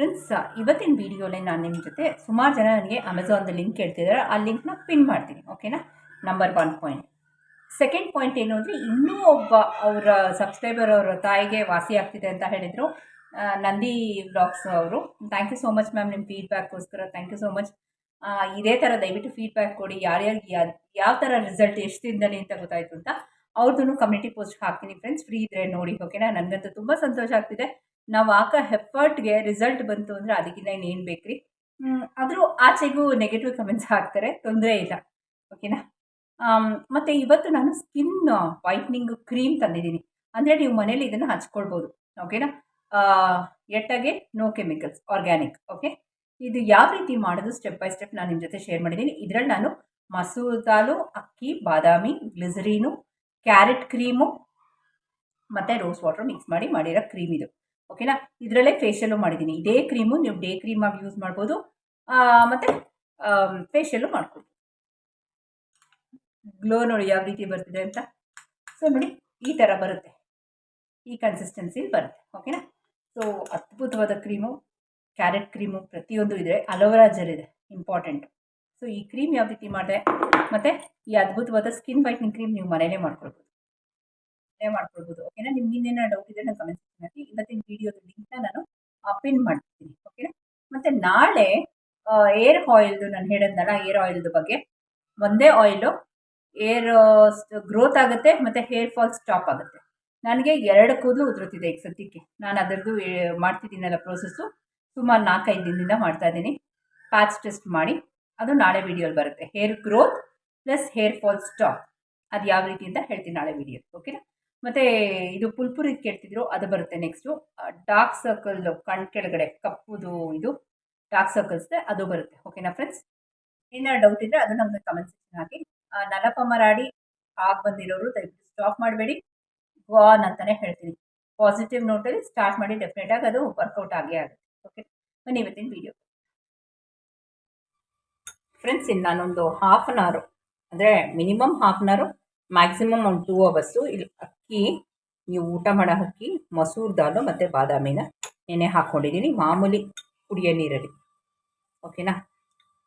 Friends ಇವತ್ತಿನ ವಿಡಿಯೋಲಿ ನಾನು ನಿಮ್ಮ ಜೊತೆ ಸುಮಾರು ಜನ ನನಗೆ ಅಮೆಝಾನ್ದು ಲಿಂಕ್ ಹೇಳ್ತಿದ್ದಾರೆ ಆ ಲಿಂಕ್ನ ಪಿನ್ ಮಾಡ್ತೀನಿ ಓಕೆನಾ number one point second point ಏನು ಅಂದರೆ, ಇನ್ನೂ ಒಬ್ಬ ಅವರ ಸಬ್ಸ್ಕ್ರೈಬರ್ ಅವರ ತಾಯಿಗೆ ವಾಸಿ ಆಗ್ತಿದೆ ಅಂತ ಹೇಳಿದರು. ನಂದಿ ಬ್ಲಾಗ್ಸ್ ಅವರು. Thank you so much ma'am ನಿಮ್ಮ ಫೀಡ್ಬ್ಯಾಕ್ಗೋಸ್ಕರ ಥ್ಯಾಂಕ್ ಯು ಸೋ ಮಚ್ ಇದೇ ಥರ ದಯವಿಟ್ಟು ಫೀಡ್ಬ್ಯಾಕ್ ಕೊಡಿ. ಯಾರ್ಯಾರಿಗೆ ಯಾವ ಯಾವ ಥರ ರಿಸಲ್ಟ್ ಎಷ್ಟು ದಿನದಲ್ಲಿ ಅಂತ ಗೊತ್ತಾಯಿತು ಅಂತ ಅವ್ರದ್ದು ಕಮ್ಯುನಿಟಿ ಪೋಸ್ಟ್ ಹಾಕ್ತೀನಿ ಫ್ರೆಂಡ್ಸ್ ಫ್ರೀ ಇದ್ದರೆ ನೋಡಿ ಓಕೆನಾ ನನಗಂತೂ ತುಂಬ ಸಂತೋಷ ಆಗ್ತಿದೆ. ನಾವು ಹಾಕೋ ಎಫರ್ಟ್ಗೆ ರಿಸಲ್ಟ್ ಬಂತು ಅಂದರೆ ಅದಕ್ಕಿಂತ ಇನ್ನೇನು ಬೇಕ್ರಿ? ಆದರೂ ಆಚೆಗೂ ನೆಗೆಟಿವ್ ಕಮೆಂಟ್ಸ್ ಹಾಕ್ತಾರೆ, ತೊಂದರೆ ಇಲ್ಲ, ಓಕೆನಾ? ಮತ್ತು ಇವತ್ತು ನಾನು ಸ್ಕಿನ್ ವೈಟ್ನಿಂಗ್ ಕ್ರೀಮ್ ತಂದಿದ್ದೀನಿ, ಅಂದರೆ ನೀವು ಮನೇಲಿ ಇದನ್ನು ಹಚ್ಕೊಳ್ಬೋದು, ಓಕೆನಾ? ಎಟ್ಟಾಗೆ? No chemicals, organic, okay? ಇದು ಯಾವ ರೀತಿ ಮಾಡೋದು ಸ್ಟೆಪ್ ಬೈ ಸ್ಟೆಪ್ ನಾನು ನಿಮ್ಮ ಜೊತೆ ಶೇರ್ ಮಾಡಿದ್ದೀನಿ ಇದರಲ್ಲಿ ನಾನು ಮಸೂರ್ ದಾಲು, ಅಕ್ಕಿ, ಬಾದಾಮಿ, ಗ್ಲಿಸರೀನು, ಕ್ಯಾರೆಟ್ ಕ್ರೀಮು, ಮತ್ತು ರೋಸ್ ವಾಟರ್ ಮಿಕ್ಸ್ ಮಾಡಿ ಮಾಡಿರೋ ಕ್ರೀಮ್ ಇದು. ಓಕೆನಾ? ಇದರಲ್ಲೇ ಫೇಶಿಯಲ್ಲು ಮಾಡಿದ್ದೀನಿ ಇದೇ ಕ್ರೀಮು ನೀವು ಡೇ ಕ್ರೀಮ್ ಆಗಿ ಯೂಸ್ ಮಾಡ್ಬೋದು. ಮತ್ತು ಫೇಶಿಯಲ್ಲು ಮಾಡ್ಕೊಬೋದು. ಗ್ಲೋ ನೋಡಿ ಯಾವ ರೀತಿ ಬರ್ತಿದೆ ಅಂತ? ಸೊ ನೋಡಿ, ಈ ಥರ ಬರುತ್ತೆ. ಈ ಕನ್ಸಿಸ್ಟೆನ್ಸಿ ಬರುತ್ತೆ. ಓಕೆನಾ? ಸೊ ಅದ್ಭುತವಾದ ಕ್ರೀಮು ಕ್ಯಾರೆಟ್ ಕ್ರೀಮು ಪ್ರತಿಯೊಂದು ಇದೆ ಅಲೋವೆರಾ ಜೆಲ್ ಇದೆ ಇಂಪಾರ್ಟೆಂಟ್ ಸೊ ಈ ಕ್ರೀಮ್ ಯಾವ ರೀತಿ ಮಾಡಿದೆ? ಮತ್ತು, ಈ ಅದ್ಭುತವಾದ ಸ್ಕಿನ್ ವೈಟ್ನಿಂಗ್ ಕ್ರೀಮ್ ನೀವು ಮನೇಲೇ ಮಾಡ್ಕೊಳ್ಬೋದು. ಮನೆ ಮಾಡ್ಕೊಳ್ಬೋದು. ಓಕೆನಾ ನಿಮ್ಗೆ ಇನ್ನೇನೋ ಡೌಟ್ ಇದೆ ನಾನು ಕಮೆಂಟ್ ಹಾಕಿ ಇವತ್ತಿನ ವಿಡಿಯೋದ ಲಿಂಕ್ನ ನಾನು ಪಿನ್ ಮಾಡ್ತೀನಿ ಓಕೆನಾ ಮತ್ತು ನಾಳೆ ಏರ್ ಆಯಿಲ್ದು ನಾನು ಹೇಳಿದ್ನಲ್ಲ ಏರ್ ಆಯಿಲ್ದು ಬಗ್ಗೆ. ಒಂದೇ ಆಯಿಲು ಏರ್ ಗ್ರೋತ್ ಆಗುತ್ತೆ, ಮತ್ತು ಹೇರ್ ಫಾಲ್ ಸ್ಟಾಪ್ ಆಗುತ್ತೆ. ನನಗೆ ಎರಡು ಕೂದಲು ಉದುರುತ್ತಿದೆ ಈಗ ಸದ್ಯಕ್ಕೆ. ನಾನು ಅದರದ್ದು ಮಾಡ್ತಿದ್ದೀನಲ್ಲ ಪ್ರೋಸೆಸ್ಸು ಸುಮಾರು ನಾಲ್ಕೈದು ದಿನದಿಂದ ಮಾಡ್ತಾ ಇದ್ದೀನಿ. ಪ್ಯಾಚ್ ಟೆಸ್ಟ್ ಮಾಡಿ. ಅದು ನಾಳೆ ವೀಡಿಯೋಲಿ ಬರುತ್ತೆ. Hair growth plus hair fall stop ಅದು ಯಾವ ರೀತಿ ಅಂತ ಹೇಳ್ತೀನಿ ನಾಳೆ ವಿಡಿಯೋ ಓಕೆನಾ ಮತ್ತು ಇದು ಪುಲ್ಪುರಿ ಕೇಳ್ತಿದ್ರು ಅದು ಬರುತ್ತೆ ನೆಕ್ಸ್ಟು ಡಾರ್ಕ್ ಸರ್ಕಲ್ ಕಣ್ ಕೆಳಗಡೆ ಕಪ್ಪುದು ಇದು ಡಾರ್ಕ್ ಸರ್ಕಲ್ಸ್ ಅದು ಬರುತ್ತೆ. ಓಕೆನಾ ಫ್ರೆಂಡ್ಸ್ ಏನಾರು ಡೌಟ್ ಇದ್ದರೆ ಅದು ನಮಗೆ ಕಮೆಂಟ್ ಸೆಕ್ಷನ್ ಹಾಕಿ. ನಲಪ ಮರಾಡಿ ಆಗಿ ಬಂದಿರೋರು ದಯವಿಟ್ಟು ಸ್ಟಾಪ್ ಮಾಡಬೇಡಿ. ಗಾನ್ ಅಂತಲೇ ಹೇಳ್ತೀನಿ. ಪಾಸಿಟಿವ್ ನೋಟಲ್ಲಿ ಸ್ಟಾರ್ಟ್ ಮಾಡಿ ಡೆಫಿನೆಟಾಗಿ ಅದು ವರ್ಕೌಟ್ ಆಗೇ ಆಗುತ್ತೆ. ಓಕೆ ಬನ್ನಿ ಇವತ್ತಿನ ವೀಡಿಯೋ ಫ್ರೆಂಡ್ಸ್ ಇನ್ನು ನಾನೊಂದು ಹಾಫ್ ಆನ್ ಅವರು ಅಂದರೆ minimum half an hour maximum ಒಂದು ಟೂ ಅವರ್ಸು ಇಲ್ಲಿ ಅಕ್ಕಿ, ನೀವು ಊಟ ಮಾಡೋ ಅಕ್ಕಿ, ಮಸೂರ್ ದಾಲು ಮತ್ತು ಬಾದಾಮಿನ ನೆನೆ ಹಾಕ್ಕೊಂಡಿದ್ದೀನಿ ಮಾಮೂಲಿ ಕುಡಿಯೋ ನೀರಲ್ಲಿ. ಓಕೆನಾ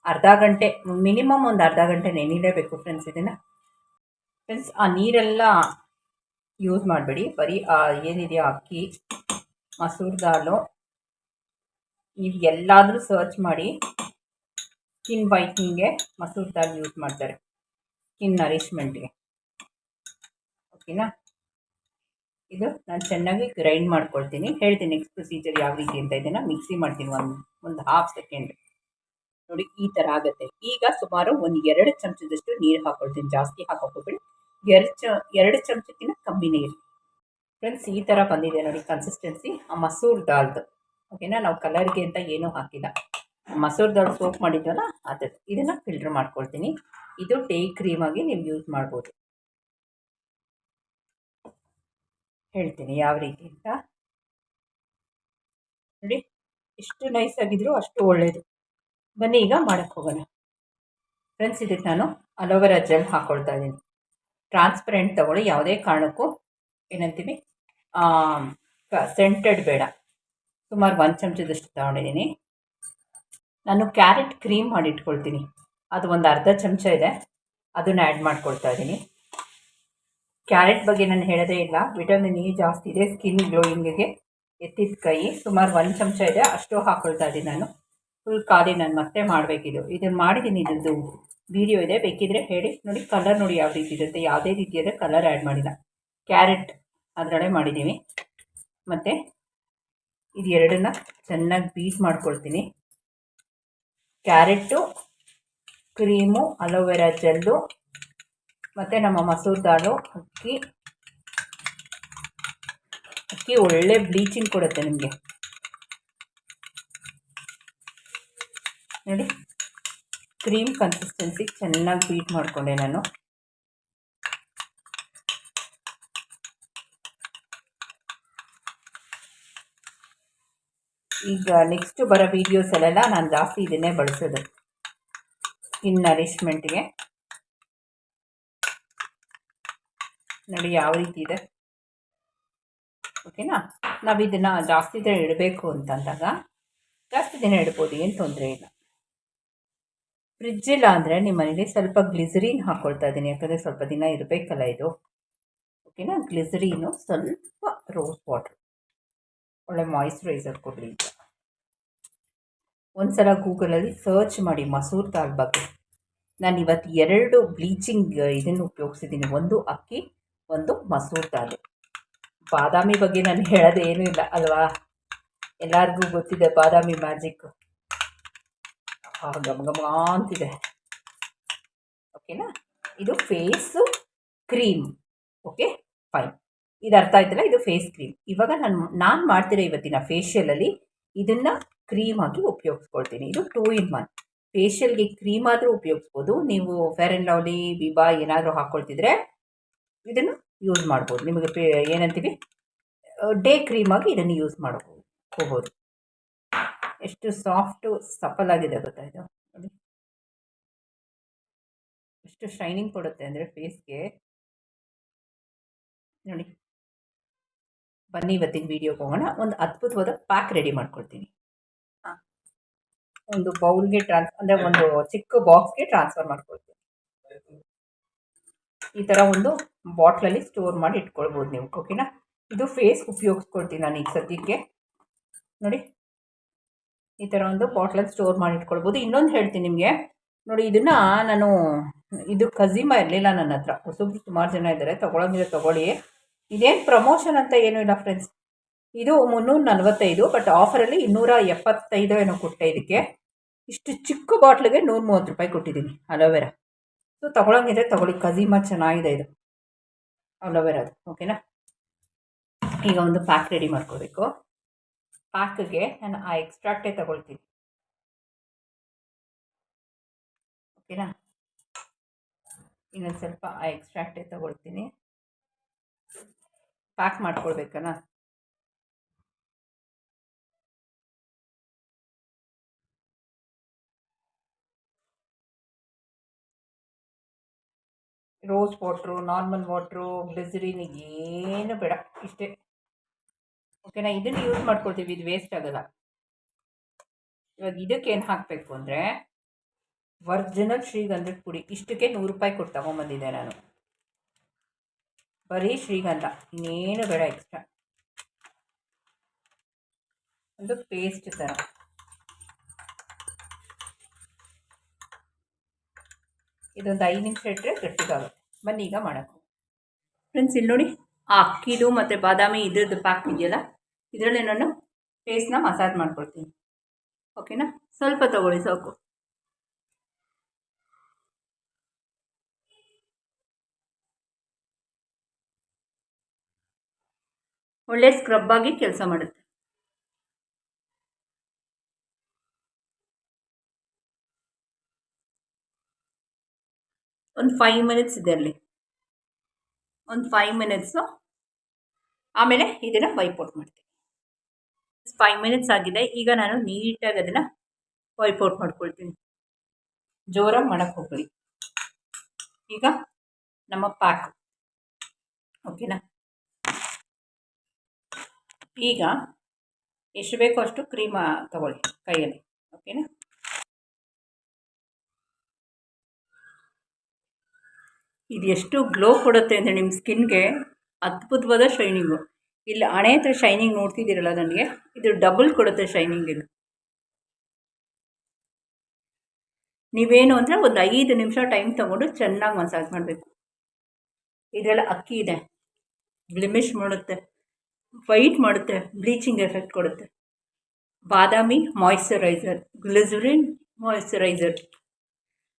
ಅರ್ಧ ಗಂಟೆ ಮಿನಿಮಮ್ ಒಂದು ಅರ್ಧ ಗಂಟೆ ನೆನೀಲೇಬೇಕು ಫ್ರೆಂಡ್ಸ್ ಇದನ್ನು. ಫ್ರೆಂಡ್ಸ್ ಆ ನೀರೆಲ್ಲ ಯೂಸ್ ಮಾಡಬೇಡಿ. ಬರೀ ಏನಿದೆಯೋ ಅಕ್ಕಿ, ಮಸೂರ್ ದಾಲು ನೀವು ಎಲ್ಲಾದರೂ ಸರ್ಚ್ ಮಾಡಿ ಸ್ಕಿನ್ ವೈಟ್ನಿಂಗ್ಗೆ ಮಸೂರ್ ದಾಲ್ ಯೂಸ್ ಮಾಡ್ತಾರೆ. ಸ್ಕಿನ್ ನರಿಶ್ಮೆಂಟ್ಗೆ ಓಕೆನಾ? ಇದು ನಾನು ಚೆನ್ನಾಗಿ ಗ್ರೈಂಡ್ ಮಾಡ್ಕೊಳ್ತೀನಿ. ಹೇಳ್ತೀನಿ ನೆಕ್ಸ್ಟ್ ಪ್ರೊಸೀಜರ್ ಯಾವ ರೀತಿ ಅಂತ ಇದನ್ನು. ಮಿಕ್ಸಿ ಮಾಡ್ತೀನಿ ಒಂದು ಒಂದು ಹಾಫ್ ಸೆಕೆಂಡ್ ನೋಡಿ, ಈ ಥರ ಆಗುತ್ತೆ. ಈಗ ಸುಮಾರು ಒಂದು ಎರಡು ಚಮಚದಷ್ಟು ನೀರು ಹಾಕ್ಕೊಳ್ತೀನಿ ಜಾಸ್ತಿ ಹಾಕೋಕೋಬೇಡಿ. ಎರಡು ಚ, ಎರಡು ಚಮಚಕ್ಕಿಂತ ಕಮ್ಮಿ ನೀರು. ಫ್ರೆಂಡ್ಸ್ ಈ ಥರ ಬಂದಿದೆ ನೋಡಿ ಕನ್ಸಿಸ್ಟೆನ್ಸಿ ಆ ಮಸೂರ್ ದಾಲ್ದು. ಓಕೆನಾ? ನಾವು ಕಲರ್ಗೆ ಅಂತ ಏನೂ ಹಾಕಿಲ್ಲ. ಮಸೂರ್ ದಾಲ್ ಸೋಪ್ ಮಾಡಿದ್ವಲ್ಲ ಅದು ಇದನ್ನು ಫಿಲ್ಟ್ರ್ ಮಾಡ್ಕೊಳ್ತೀನಿ. ಇದು ಡೇ ಕ್ರೀಮಾಗಿ ನೀವು ಯೂಸ್ ಮಾಡ್ಬೋದು. ಹೇಳ್ತೀನಿ ಯಾವ ರೀತಿ ಅಂತ. ನೋಡಿ, ಎಷ್ಟು ನೈಸ್ ಆಗಿದ್ರು ಅಷ್ಟು ಒಳ್ಳೆಯದು ಬನ್ನಿ ಈಗ ಮಾಡೋಕ್ಕೆ ಹೋಗೋಣ. ಫ್ರೆಂಡ್ಸ್ ಇದಕ್ಕೆ ನಾನು ಅಲೋವೆರಾ ಜೆಲ್ ಹಾಕ್ಕೊಳ್ತಾ ಇದ್ದೀನಿ. ಟ್ರಾನ್ಸ್ಪರೆಂಟ್ ತಗೊಳ್ಳಿ, ಯಾವುದೇ ಕಾರಣಕ್ಕೂ ಏನಂತೀವಿ ಸೆಂಟೆಡ್ ಬೇಡ. ಸುಮಾರು ಒಂದು ಚಮಚದಷ್ಟು ತಗೊಂಡಿದ್ದೀನಿ. ನಾನು ಕ್ಯಾರೆಟ್ ಕ್ರೀಮ್ ಮಾಡಿಟ್ಕೊಳ್ತೀನಿ. ಅದು ಒಂದು ಅರ್ಧ ಚಮಚ ಇದೆ. ಅದನ್ನು ಆ್ಯಡ್ ಮಾಡ್ಕೊಳ್ತಾ ಇದ್ದೀನಿ. ಕ್ಯಾರೆಟ್ ಬಗ್ಗೆ ನಾನು ಹೇಳೋದೇ ಇಲ್ಲ. ವಿಟಮಿನ್ ಇ ಜಾಸ್ತಿ ಇದೆ, ಸ್ಕಿನ್ ಗ್ಲೋಯಿಂಗಿಗೆ ಎತ್ತಿದ ಕೈ ಸುಮಾರು ಒಂದು ಚಮಚ ಇದೆ, ಅಷ್ಟು ಹಾಕೊಳ್ತಾ ಇದ್ದೀನಿ ನಾನು. ಫುಲ್ ಖಾಲಿ ನಾನು ಮತ್ತೆ ಮಾಡಬೇಕಿದು. ಇದನ್ನು ಮಾಡಿದ್ದೀನಿ ಇದ್ರದ್ದು ವಿಡಿಯೋ ಇದೆ. ಬೇಕಿದ್ರೆ ಹೇಳಿ. ನೋಡಿ ಕಲರ್ ನೋಡಿ ಯಾವ ರೀತಿ ಇರುತ್ತೆ. ಯಾವುದೇ ರೀತಿಯಾದ ಕಲರ್ ಆ್ಯಡ್ ಮಾಡಿಲ್ಲ. ಕ್ಯಾರೆಟ್ ಅದರೊಳಗೆ ಮಾಡಿದ್ದೀವಿ ಮತ್ತು ಇದು ಎರಡನ್ನ ಚೆನ್ನಾಗಿ ಬೀಟ್ ಮಾಡ್ಕೊಳ್ತೀನಿ. ಕ್ಯಾರೆಟು ಕ್ರೀಮು ಅಲೋವೆರಾ ಜೆಲ್ಲು ಮತ್ತು ನಮ್ಮ ಮಸೂರ್ ದಾಲು, ಅಕ್ಕಿ ಅಕ್ಕಿ ಒಳ್ಳೆ ಬ್ಲೀಚಿಂಗ್ ಕೊಡುತ್ತೆ ನಿಮಗೆ. ನೋಡಿ, ಕ್ರೀಮ್ ಕನ್ಸಿಸ್ಟೆನ್ಸಿ ಚೆನ್ನಾಗಿ ಬೀಟ್ ಮಾಡಿಕೊಂಡೆ ನಾನು. ಈಗ ನೆಕ್ಸ್ಟ್ ಬರೋ ವೀಡಿಯೋಸಲ್ಲೆಲ್ಲ ನಾನು ಜಾಸ್ತಿ ಇದನ್ನೇ ಬಳಸೋದು. ಸ್ಕಿನ್ ನರಿಶ್ಮೆಂಟ್ಗೆ ನೋಡಿ ಯಾವ ರೀತಿ ಇದೆ. ಓಕೆನಾ ನಾವು ಇದನ್ನು ಜಾಸ್ತಿ ದಿನ ಇಡಬೇಕು ಅಂತಂದಾಗ ಜಾಸ್ತಿ ದಿನ ಇಡ್ಬೋದು, ಏನು ತೊಂದರೆ ಇಲ್ಲ. ಫ್ರಿಜ್ ಇಲ್ಲ ಅಂದರೆ ನಿಮ್ಮ ಮನೇಲಿ ಸ್ವಲ್ಪ ಗ್ಲಿಸರಿನ್ ಹಾಕ್ಕೊಳ್ತಾ ಇದ್ದೀನಿ, ಯಾಕಂದರೆ ಸ್ವಲ್ಪ ದಿನ ಇರಬೇಕಲ್ಲ ಇದು. ಓಕೆನಾ ಗ್ಲಿಸರೀನು ಸ್ವಲ್ಪ ರೋಸ್ ವಾಟರ್ ಒಳ್ಳೆ ಮಾಯಿಶ್ಚರೈಸರ್ ಕೊಡಲಿ ಈಗ ಒಂದು ಸಲ ಗೂಗಲಲ್ಲಿ ಸರ್ಚ್ ಮಾಡಿ ಮಸೂರ್ ದಾಲ್ ಬಗ್ಗೆ. ನಾನು ಇವತ್ತು ಎರಡು ಬ್ಲೀಚಿಂಗ್ ಇದನ್ನು ಉಪಯೋಗಿಸಿದ್ದೀನಿ. ಒಂದು ಅಕ್ಕಿ ಒಂದು ಮಸೂರ್ ದಾಲ್. ಬಾದಾಮಿ ಬಗ್ಗೆ ನಾನು ಹೇಳೋದೇನೂ ಇಲ್ಲ, ಅಲ್ವಾ? ಎಲ್ಲರಿಗೂ ಗೊತ್ತಿದೆ ಬಾದಾಮಿ ಮ್ಯಾಜಿಕ್ ಘಮ ಘಮ ಅಂತಿದೆ. ಓಕೆನಾ ಇದು ಫೇಸು ಕ್ರೀಮ್ ಓಕೆ ಫೈನ್ ಇದು ಅರ್ಥ ಆಯ್ತಲ್ಲ? ಇದು ಫೇಸ್ ಕ್ರೀಮ್ ಇವಾಗ ನಾನು ನಾನು ಮಾಡ್ತಿರೋ ಇವತ್ತಿನ ಫೇಶಿಯಲಲ್ಲಿ ಇದನ್ನು ಕ್ರೀಮ್ ಆಗಿ ಉಪಯೋಗಿಸ್ಕೊಳ್ತೀನಿ. ಇದು ಟೂ ಇನ್ ಒನ್ ಫೇಶಿಯಲ್ಗೆ ಕ್ರೀಮ್ ಆದರೂ ಉಪಯೋಗಿಸ್ಬೋದು. ನೀವು ಫೇರ್ ಆ್ಯಂಡ್ ಲವ್ಲಿ ಬಿಬಾ ಏನಾದರೂ ಹಾಕ್ಕೊಳ್ತಿದ್ರೆ ಇದನ್ನು ಯೂಸ್ ಮಾಡ್ಬೋದು. ನಿಮಗೆ ಪೇ ಏನಂತೀವಿ? ಡೇ ಕ್ರೀಮಾಗಿ ಇದನ್ನು ಯೂಸ್ ಮಾಡ್ಬೋದು. ಹೋಗ್ಬೋದು. ಎಷ್ಟು ಸಾಫ್ಟು ಸಫಲಾಗಿದೆ ಗೊತ್ತಾ ಇದು? ನೋಡಿ. ಎಷ್ಟು ಶೈನಿಂಗ್ ಕೊಡುತ್ತೆ ಅಂದರೆ ಫೇಸ್ಗೆ. ನೋಡಿ. ಬನ್ನಿ ಇವತ್ತಿನ ವೀಡಿಯೋಗೆ ಹೋಗೋಣ. ಒಂದು ಅದ್ಭುತವಾದ ಪ್ಯಾಕ್ ರೆಡಿ ಮಾಡ್ಕೊಳ್ತೀನಿ ಹಾಂ. ಒಂದು ಬೌಲ್ಗೆ ಟ್ರಾನ್ಸ್ ಅಂದರೆ ಒಂದು ಚಿಕ್ಕ ಬಾಕ್ಸ್ಗೆ ಟ್ರಾನ್ಸ್ಫರ್ ಮಾಡ್ಕೊಳ್ತೀನಿ ಈ ಥರ ಒಂದು ಬಾಟ್ಲಲ್ಲಿ ಸ್ಟೋರ್ ಮಾಡಿ ಇಟ್ಕೊಳ್ಬೋದು ನೀವು ಓಕೆನಾ ಇದು ಫೇಸ್ ಉಪಯೋಗಿಸ್ಕೊಳ್ತೀನಿ ನಾನು ಈಗ ಸದ್ಯಕ್ಕೆ. ನೋಡಿ, ಈ ಥರ ಒಂದು ಬಾಟ್ಲಲ್ಲಿ ಸ್ಟೋರ್ ಮಾಡಿ ಇಟ್ಕೊಳ್ಬೋದು. ಇನ್ನೊಂದು ಹೇಳ್ತೀನಿ ನಿಮಗೆ. ನೋಡಿ, ಇದನ್ನು ನಾನು, ಇದು ಕಝಿಮ ಇರಲಿಲ್ಲ ನನ್ನ ಹತ್ರ. ಹೊಸಬ್ರು ಸುಮಾರು ಜನ ಇದ್ದಾರೆ ತೊಗೊಳಂಗಿದ್ರೆ ತೊಗೊಳ್ಳಿ. ಇದೇನು ಪ್ರಮೋಷನ್ ಅಂತ ಏನೂ ಇಲ್ಲ ಫ್ರೆಂಡ್ಸ್ ಇದು ಮುನ್ನೂರ ನಲ್ವತ್ತೈದು ಬಟ್ ಆಫರಲ್ಲಿ ಇನ್ನೂರ ಎಪ್ಪತ್ತೈದು ಏನೋ ಕೊಟ್ಟೆ ಇದಕ್ಕೆ. ಇಷ್ಟು ಚಿಕ್ಕ ಬಾಟ್ಲಿಗೆ ನೂರ ಮೂವತ್ತು ರೂಪಾಯಿ ಕೊಟ್ಟಿದ್ದೀನಿ, ಅಲೋವೆರಾ. ಸೊ ತೊಗೊಳಂಗಿದ್ರೆ ತೊಗೊಳ್ಳಿ. ಕಜಿಮ ಚೆನ್ನಾಗಿದೆ ಇದು. ಅಲೋವೆರಾದು ಓಕೆನಾ ಈಗ ಒಂದು ಪ್ಯಾಕ್ ರೆಡಿ ಮಾಡ್ಕೋಬೇಕು. ಪ್ಯಾಕ್ಗೆ ನಾನು ಆ ಎಕ್ಸ್ಟ್ರಾಕ್ಟೇ ತಗೊಳ್ತೀನಿ. ಓಕೆನಾ ಇನ್ನೊಂದು ಸ್ವಲ್ಪ ಆ ಎಕ್ಸ್ಟ್ರಾಕ್ಟೇ ತಗೊಳ್ತೀನಿ. Pack ಮಾಡ್ಕೊಳ್ಬೇಕಲ್ಲ rose water, normal water glycerin ಏನು ಬೇಡ, ಇಷ್ಟೇ. ಓಕೆನಾ? ಇದನ್ನು ಯೂಸ್ ಮಾಡ್ಕೊಳ್ತೀವಿ, ಇದು ವೇಸ್ಟ್ ಆಗೋಲ್ಲ. ಇವಾಗ ಏನು ಹಾಕಬೇಕು ಅಂದರೆ ಒರ್ಜಿನಲ್ ಶ್ರೀಗಂಧದ ಪುಡಿ. ಇಷ್ಟಕ್ಕೆ ನೂರು ರೂಪಾಯಿ ಕೊಟ್ಟು ತಗೊಂಬಂದಿದ್ದೆ ನಾನು. ಬರೀ ಶ್ರೀಗಂಧ, ಇನ್ನೇನು ಬೇಡ ಎಕ್ಸ್ಟ್ರಾ ಒಂದು ಪೇಸ್ಟ್ ಥರ ಇದೊಂದು ಐದು ನಿಮಿಷ ಇಟ್ಟರೆ ಗಟ್ಟಿಗಾಗುತ್ತೆ. ಬನ್ನಿ ಈಗ ಮಾಡೋಕ್ಕೆ ಫ್ರೆಂಡ್ಸ್ ಇಲ್ಲಿ ನೋಡಿ, ಆ ಅಕ್ಕಿದು ಮತ್ತು ಬಾದಾಮಿ ಇದ್ರದ್ದು ಪ್ಯಾಕ್ ಇದೆಯಲ್ಲ? ಇದರಲ್ಲೇ ನಾನು ಫೇಸ್ನ ಮಸಾಜ್ ಮಾಡ್ಕೊಳ್ತೀನಿ. ಓಕೆನಾ ಸ್ವಲ್ಪ ತಗೊಳ್ಳಿ, ಸಾಕು. ಒಳ್ಳೆ ಸ್ಕ್ರಬ್ ಆಗಿ ಕೆಲಸ ಮಾಡುತ್ತೆ. ಒಂದು ಫೈವ್ ಮಿನಿಟ್ಸ್ ಇದೆ ಅಲ್ಲಿ. ಒಂದು ಫೈವ್ ಮಿನಿಟ್ಸು ಆಮೇಲೆ ಇದನ್ನು ವೈಪೌಟ್ ಮಾಡ್ತೀನಿ. ಫೈವ್ ಮಿನಿಟ್ಸ್ ಆಗಿದೆ, ಈಗ ನಾನು ನೀಟಾಗಿ ಅದನ್ನು ವೈಪೌಟ್ ಮಾಡ್ಕೊಳ್ತೀನಿ. ಜೋರಾಗಿ ಮಾಡೋಕ್ಕೆ ಹೋಗಲಿ ಈಗ ನಮ್ಮ ಪ್ಯಾಕ್ ಓಕೆನಾ ಈಗ ಎಷ್ಟು ಬೇಕೋ ಅಷ್ಟು ಕ್ರೀಮ್ ತಗೊಳ್ಳಿ ಕೈಯಲ್ಲಿ. ಓಕೆನಾ ಇದು ಎಷ್ಟು ಗ್ಲೋ ಕೊಡುತ್ತೆ ಅಂದರೆ ನಿಮ್ಮ ಸ್ಕಿನ್ಗೆ ಅದ್ಭುತವಾದ ಶೈನಿಂಗು ಇಲ್ಲಿ ಹಣೆ ಹತ್ರ ಶೈನಿಂಗ್ ನೋಡ್ತಿದ್ದೀರಲ್ಲ ನನಗೆ, ಇದು ಡಬಲ್ ಕೊಡುತ್ತೆ ಶೈನಿಂಗ್ ನೀವೇನು ಅಂದರೆ ಒಂದು ಐದು ನಿಮಿಷ ಟೈಮ್ ತೊಗೊಂಡು ಚೆನ್ನಾಗಿ ಮಸಾಜ್ ಮಾಡಬೇಕು. ಇದೆಲ್ಲ ಅಕ್ಕಿ ಇದೆ ಬ್ಲಿಮಿಶ್ ಮಾಡುತ್ತೆ ವೈಟ್ ಮಾಡುತ್ತೆ ಬ್ಲೀಚಿಂಗ್ ಎಫೆಕ್ಟ್ ಕೊಡುತ್ತೆ. ಬಾದಾಮಿ moisturiser glycerin moisturiser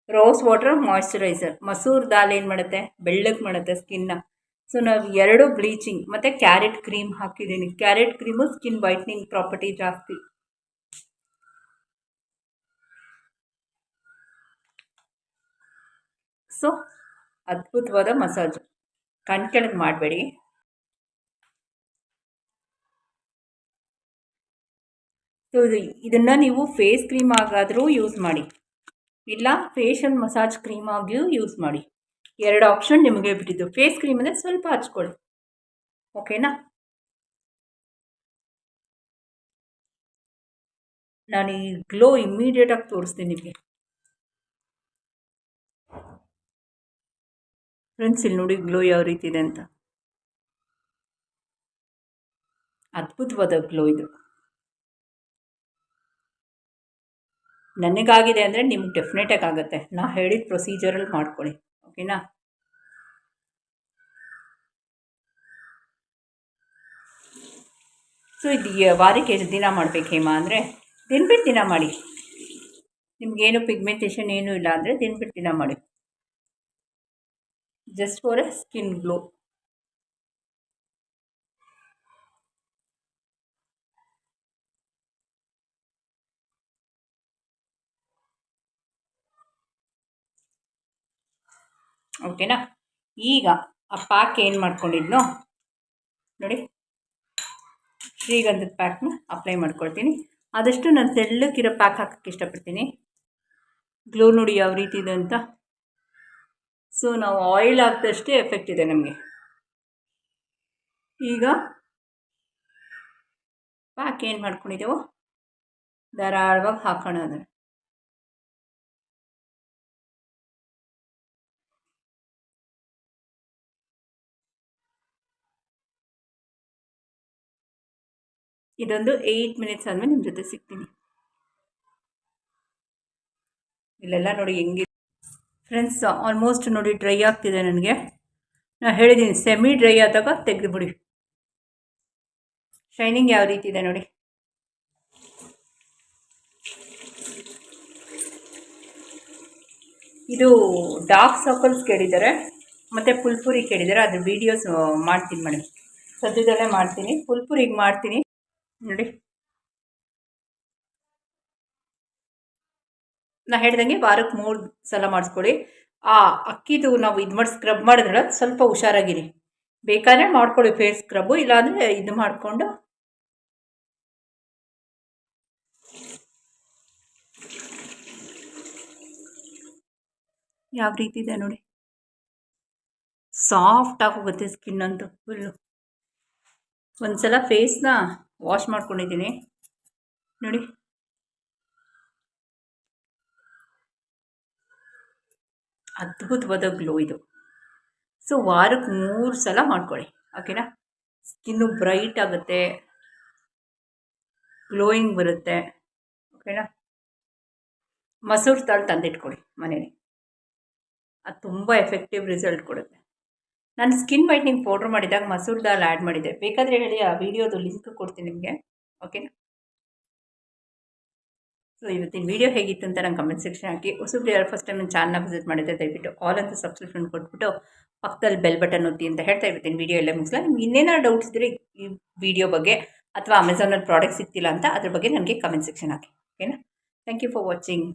rose water moisturiser ಮಸೂರ್ ದಾಲ್ ಏನು ಮಾಡುತ್ತೆ? ಬೆಳ್ಳಗೆ ಮಾಡುತ್ತೆ ಸ್ಕಿನ್ನ ಸೊ ನಾವು ಎರಡು ಬ್ಲೀಚಿಂಗ್ ಮತ್ತು ಕ್ಯಾರೆಟ್ ಕ್ರೀಮ್ ಹಾಕಿದ್ದೀನಿ carrot cream skin whitening property ಜಾಸ್ತಿ. ಸೊ ಅದ್ಭುತವಾದ ಮಸಾಜು. ಕಣ್ ಕೆಳಗೆ ಮಾಡಬೇಡಿ. ಸೊ ಇದನ್ನು ನೀವು ಫೇಸ್ ಕ್ರೀಮ್ ಆಗಾದರೂ ಯೂಸ್ ಮಾಡಿ. ಇಲ್ಲ ಫೇಷಿಯಲ್ ಮಸಾಜ್ ಕ್ರೀಮ್ ಆಗಿಯೂ ಯೂಸ್ ಮಾಡಿ. ಎರಡು ಆಪ್ಷನ್ ನಿಮಗೆ ಬಿಟ್ಟಿದ್ದು. ಫೇಸ್ ಕ್ರೀಮ್ ಅಂದರೆ ಸ್ವಲ್ಪ ಹಚ್ಕೊಳ್ಳಿ. ಓಕೆನಾ ನಾನು ಈ ಗ್ಲೋ ಇಮ್ಮಿಡಿಯೇಟಾಗಿ ತೋರಿಸ್ತೀನಿ ನಿಮಗೆ. ಫ್ರೆಂಡ್ಸ್ ಇಲ್ಲಿ ನೋಡಿ ಗ್ಲೋ ಯಾವ ರೀತಿ ಇದೆ ಅಂತ. ಅದ್ಭುತವಾದ ಗ್ಲೋ ಇದು. ನನಗಾಗಿದೆ ಅಂದರೆ ನಿಮ್ಗೆ ಡೆಫಿನೆಟಾಗಿ ಆಗುತ್ತೆ. ನಾ ಹೇಳಿದ ಪ್ರೊಸೀಜರಲ್ಲಿ ಮಾಡ್ಕೊಳ್ಳಿ. ಓಕೆನಾ ಸೊ ಇದು ವಾರಕ್ಕೆ ಎಷ್ಟು ದಿನ ಮಾಡ್ಬೇಕು ಹೇಮ ಅಂದರೆ ದಿನಬಿಟ್ಟು ದಿನ ಮಾಡಿ. ನಿಮಗೇನು ಪಿಗ್ಮೆಂಟೇಷನ್ ಏನೂ ಇಲ್ಲ ಅಂದರೆ ದಿನಬಿಟ್ಟು ದಿನ ಮಾಡಿ. Just for a skin glow ಓಕೆನಾ ಈಗ ಆ ಪ್ಯಾಕ್ ಏನು ಮಾಡ್ಕೊಂಡಿದ್ನೋ, ನೋಡಿ, ಶ್ರೀಗಂಧದ ಪ್ಯಾಕ್ನ ಅಪ್ಲೈ ಮಾಡ್ಕೊಳ್ತೀನಿ. ಆದಷ್ಟು ನಾನು ತೆಳ್ಳಕ್ಕಿರೋ ಪ್ಯಾಕ್ ಹಾಕೋಕ್ಕೆ ಇಷ್ಟಪಡ್ತೀನಿ. ಗ್ಲೋ ನೋಡಿ ಯಾವ ರೀತಿ ಇದೆ ಅಂತ. ಸೊ ನಾವು ಆಯಿಲ್ ಹಾಕಿದಷ್ಟೇ ಎಫೆಕ್ಟ್ ಇದೆ ನಮಗೆ. ಈಗ ಪ್ಯಾಕ್ ಏನು ಮಾಡ್ಕೊಂಡಿದ್ದೇವೋ, ಧಾರಾಳವಾಗಿ ಹಾಕೋಣ ಅದನ್ನು. ಇದೊಂದು ಏಯ್ಟ್ ಮಿನಿಟ್ಸ್ ಆದಮೇಲೆ ನಿಮ್ಮ ಜೊತೆ ಸಿಗ್ತೀನಿ. ಇಲ್ಲೆಲ್ಲ ನೋಡಿ ಹೆಂಗಿದೆ. ಫ್ರೆಂಡ್ಸ್ ಆಲ್ಮೋಸ್ಟ್ ನೋಡಿ ಡ್ರೈ ಆಗ್ತಿದೆ ನನಗೆ. ನಾನು ಹೇಳಿದ್ದೀನಿ ಸೆಮಿ ಡ್ರೈ ಆದಾಗ ತೆಗೆದುಬಿಡಿ. ಶೈನಿಂಗ್ ಯಾವ ರೀತಿ ಇದೆ ನೋಡಿ. ಇದು ಡಾರ್ಕ್ ಸರ್ಕಲ್ಸ್ ಕೇಳಿದ್ದಾರೆ, ಮತ್ತು ಪುಲ್ಪುರಿ ಕೇಳಿದ್ದಾರೆ. ಅದ್ರ ವೀಡಿಯೋಸ್ ಮಾಡ್ತೀನಿ ಮೇಡಮ್ ಸದ್ಯದಲ್ಲೇ ಮಾಡ್ತೀನಿ. ಪುಲ್ಪುರಿಗೆ ಮಾಡ್ತೀನಿ. ನೋಡಿ. ನಾ ಹೇಳ್ದಂಗೆ ವಾರಕ್ಕೆ ಮೂರು ಸಲ ಮಾಡಿಸ್ಕೊಳ್ಳಿ. ಆ ಅಕ್ಕಿದು ನಾವು ಇದು ಮಾಡಿ ಸ್ಕ್ರಬ್ ಮಾಡಿದ್ರೆ ಸ್ವಲ್ಪ ಹುಷಾರಾಗಿರಿ. ಬೇಕಾದ್ರೆ ಮಾಡ್ಕೊಳ್ಳಿ ಫೇಸ್ ಸ್ಕ್ರಬ್ಬು ಇಲ್ಲಾಂದರೆ ಇದು ಮಾಡಿಕೊಂಡು. ಯಾವ ರೀತಿ ಇದೆ ನೋಡಿ. ಸಾಫ್ಟಾಗಿ ಹೋಗುತ್ತೆ ಸ್ಕಿನ್ ಅಂತ ಫುಲ್ಲು ಒಂದು ಸಲ ಫೇಸ್ನ ವಾಶ್ ಮಾಡ್ಕೊಂಡಿದ್ದೀನಿ. ನೋಡಿ. ಅದ್ಭುತವಾದ ಗ್ಲೋ ಇದು. ಸೊ ವಾರಕ್ಕೆ ಮೂರು ಸಲ ಮಾಡ್ಕೊಳ್ಳಿ. ಓಕೆನಾ ಸ್ಕಿನ್ನು ಬ್ರೈಟ್ ಆಗುತ್ತೆ. ಗ್ಲೋಯಿಂಗ್ ಬರುತ್ತೆ. ಓಕೆನಾ ಮಸೂರ್ ತಾಳು ತಂದಿಟ್ಕೊಳ್ಳಿ ಮನೇಲಿ. ಅದು ತುಂಬ ಎಫೆಕ್ಟಿವ್ ರಿಸಲ್ಟ್ ಕೊಡುತ್ತೆ. ನಾನು ಸ್ಕಿನ್ ವೈಟ್ನಿಂಗ್ ಪೌಡ್ರ್ ಮಾಡಿದಾಗ ಮಸೂರ್ ದಾಲ್ ಆ್ಯಡ್ ಮಾಡಿದ್ದೆ ಬೇಕಾದರೆ ಹೇಳಿ ಆ ವಿಡಿಯೋದು ಲಿಂಕ್ ಕೊಡ್ತೀನಿ ನಿಮಗೆ. ಓಕೆನಾ ಸೊ ಇವತ್ತಿನ ವೀಡಿಯೋ ಹೇಗಿತ್ತು ಅಂತ ನಂಗೆ ಕಮೆಂಟ್ ಸೆಕ್ಷನ್ ಹಾಕಿ. ಹೊಸಬ್ರು ಯಾರು ಫಸ್ಟ್ ಟೈಮ್ ನನ್ನ ಚಾನಲ್ನ ವಿಸಿಟ್ ಮಾಡಿದ್ದೆ ದಯವಿಟ್ಟು ಆಲ್ ಅಂತ ಸಬ್ಸ್ಕ್ರಿಪ್ಷನ್ ಕೊಟ್ಬಿಟ್ಟು ಪಕ್ಕದಲ್ಲಿ ಬೆಲ್ ಬಟನ್ ಒತ್ತಿ ಅಂತ ಹೇಳ್ತಾ ಇರ್ತೀನಿ. ವೀಡಿಯೋ ಎಲ್ಲ ಮುಗಿಸಲ್ಲ ನಿಮ್ಗೆ ಇನ್ನೇನಾದ್ರು ಡೌಟ್ಸ್ ಇದ್ದರೆ ಈ ವಿಡಿಯೋ ಬಗ್ಗೆ ಅಥವಾ ಅಮೆಝಾನಲ್ಲಿ ಪ್ರಾಡಕ್ಟ್ ಸಿಗ್ತಿಲ್ಲ ಅಂತ ಅದ್ರ ಬಗ್ಗೆ ನನಗೆ ಕಮೆಂಟ್ ಸೆಕ್ಷನ್ ಹಾಕಿ. ಓಕೆನಾ ಥ್ಯಾಂಕ್ ಯು ಫಾರ್ ವಾಚಿಂಗ್